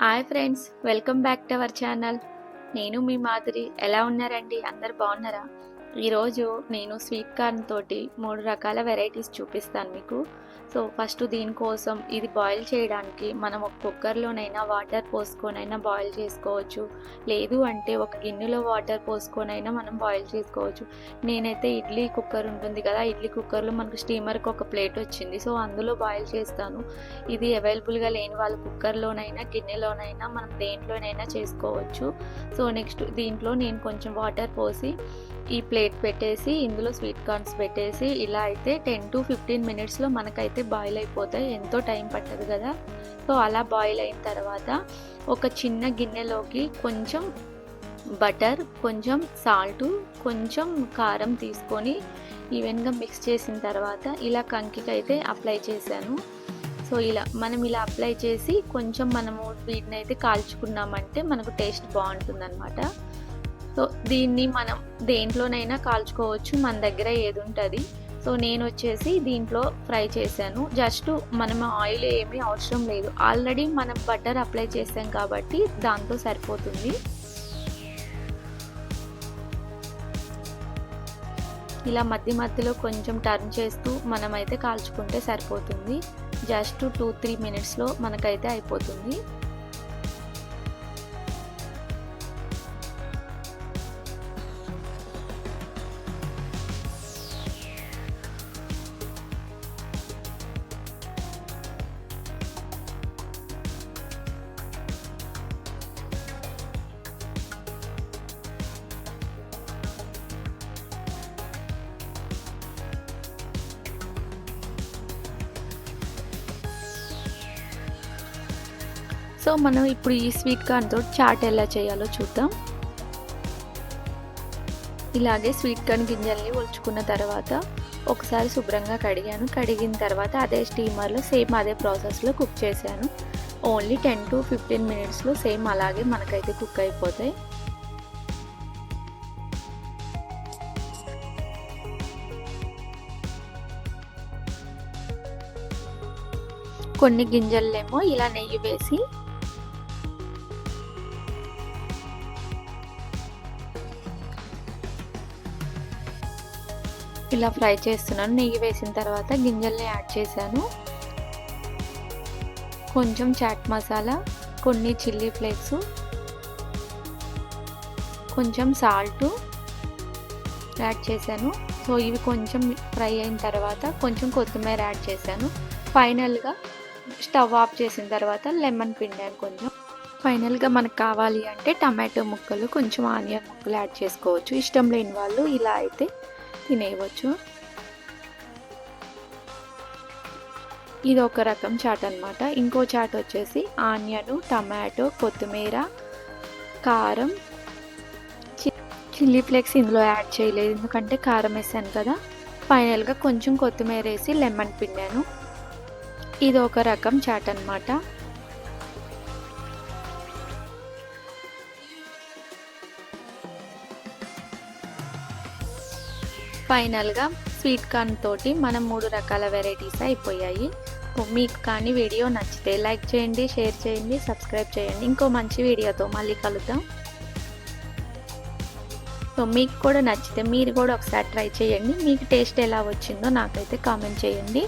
Hi friends welcome back to our channel నేను మీ మాధురి. ఎలా ఉన్నారండి? అందరు బాగున్నారా? ఈరోజు నేను స్వీట్ కార్న్ తోటి మూడు రకాల వెరైటీస్ చూపిస్తాను మీకు. సో ఫస్ట్ దీనికోసం ఇది బాయిల్ చేయడానికి మనం ఒక కుక్కర్లోనైనా వాటర్ పోసుకొనైనా బాయిల్ చేసుకోవచ్చు. లేదు అంటే ఒక గిన్నెలో వాటర్ పోసుకొనైనా మనం బాయిల్ చేసుకోవచ్చు. నేనైతే ఇడ్లీ కుక్కర్ ఉంటుంది కదా ఇడ్లీ కుక్కర్లో మనకు స్టీమర్కి ఒక ప్లేట్ వచ్చింది. సో అందులో బాయిల్ చేస్తాను. ఇది అవైలబుల్గా లేని వాళ్ళ కుక్కర్లోనైనా గిన్నెలోనైనా మనం దేంట్లోనైనా చేసుకోవచ్చు. సో నెక్స్ట్ దీంట్లో నేను కొంచెం వాటర్ పోసి ఈ ప్లేట్ పెట్టేసి ఇందులో స్వీట్ కార్న్స్ పెట్టేసి ఇలా అయితే టెన్ టు ఫిఫ్టీన్ మినిట్స్లో మనకైతే బాయిల్ అయిపోతాయి. ఎంతో టైం పట్టదు కదా. సో అలా బాయిల్ అయిన తర్వాత ఒక చిన్న గిన్నెలోకి కొంచెం బటర్ కొంచెం సాల్ట్ కొంచెం కారం తీసుకొని ఈవెన్గా మిక్స్ చేసిన తర్వాత ఇలా కంకికి అయితే అప్లై చేశాను. సో ఇలా మనం ఇలా అప్లై చేసి కొంచెం మనము వీటిని అయితే కాల్చుకున్నామంటే మనకు టేస్ట్ బాగుంటుందన్నమాట. సో దీన్ని మనం దేంట్లోనైనా కాల్చుకోవచ్చు మన దగ్గర ఏది ఉంటుంది సో నేను వచ్చేసి దీంట్లో ఫ్రై చేశాను. జస్ట్ మనం ఆయిల్ ఏమీ అవసరం లేదు. ఆల్రెడీ మనం బటర్ అప్లై చేసాం కాబట్టి దాంతో సరిపోతుంది. ఇలా మధ్య మధ్యలో కొంచెం టర్న్ చేస్తూ మనమైతే కాల్చుకుంటే సరిపోతుంది. జస్ట్ టూ త్రీ మినిట్స్లో మనకైతే అయిపోతుంది. సో మనం ఇప్పుడు ఈ స్వీట్ కార్న్తో చాట్ ఎలా చేయాలో చూద్దాం. ఇలాగే స్వీట్ కార్న్ గింజల్ని ఒలుచుకున్న తర్వాత ఒకసారి శుభ్రంగా కడిగాను. కడిగిన తర్వాత అదే స్టీమర్లో సేమ్ అదే ప్రాసెస్లో కుక్ చేశాను. ఓన్లీ టెన్ టు ఫిఫ్టీన్ మినిట్స్లో సేమ్ అలాగే మనకైతే కుక్ అయిపోతాయి. కొన్ని గింజల్లేమో ఇలా నెయ్యి వేసి ఇలా ఫ్రై చేస్తున్నాను. నెయ్యి వేసిన తర్వాత గింజల్ని యాడ్ చేశాను. కొంచెం చాట్ మసాలా కొన్ని చిల్లీ ఫ్లేక్స్ కొంచెం సాల్ట్ యాడ్ చేశాను. సో ఇవి కొంచెం ఫ్రై అయిన తర్వాత కొంచెం కొత్తిమీర యాడ్ చేశాను. ఫైనల్గా స్టవ్ ఆఫ్ చేసిన తర్వాత లెమన్ పిండాను కొంచెం. ఫైనల్గా మనకు కావాలి అంటే టమాటో ముక్కలు కొంచెం ఆనియన్ ముక్కలు యాడ్ చేసుకోవచ్చు. ఇష్టం లేని వాళ్ళు ఇలా అయితే తినేయవచ్చు. ఇది ఒక రకం చాట్ అనమాట ఇంకో చాట్ వచ్చేసి ఆనియన్ టమాటో కొత్తిమీర కారం చిల్లీ ఫ్లేక్స్ ఇందులో యాడ్ చేయలేదు. ఎందుకంటే కారం వేసాను కదా. ఫైనల్గా కొంచెం కొత్తిమీర వేసి లెమన్ పిండాను. ఇది ఒక రకం చాట్ అనమాట ఫైనల్గా స్వీట్ కార్న్ తోటి మనం మూడు రకాల వెరైటీస్ అయిపోయాయి. మీకు కానీ వీడియో నచ్చితే లైక్ చేయండి షేర్ చేయండి సబ్స్క్రైబ్ చేయండి. ఇంకో మంచి వీడియోతో మళ్ళీ కలుద్దాం. సో మీకు కూడా నచ్చితే మీరు కూడా ఒకసారి ట్రై చేయండి. మీకు టేస్ట్ ఎలా వచ్చిందో నాకైతే కామెంట్ చేయండి.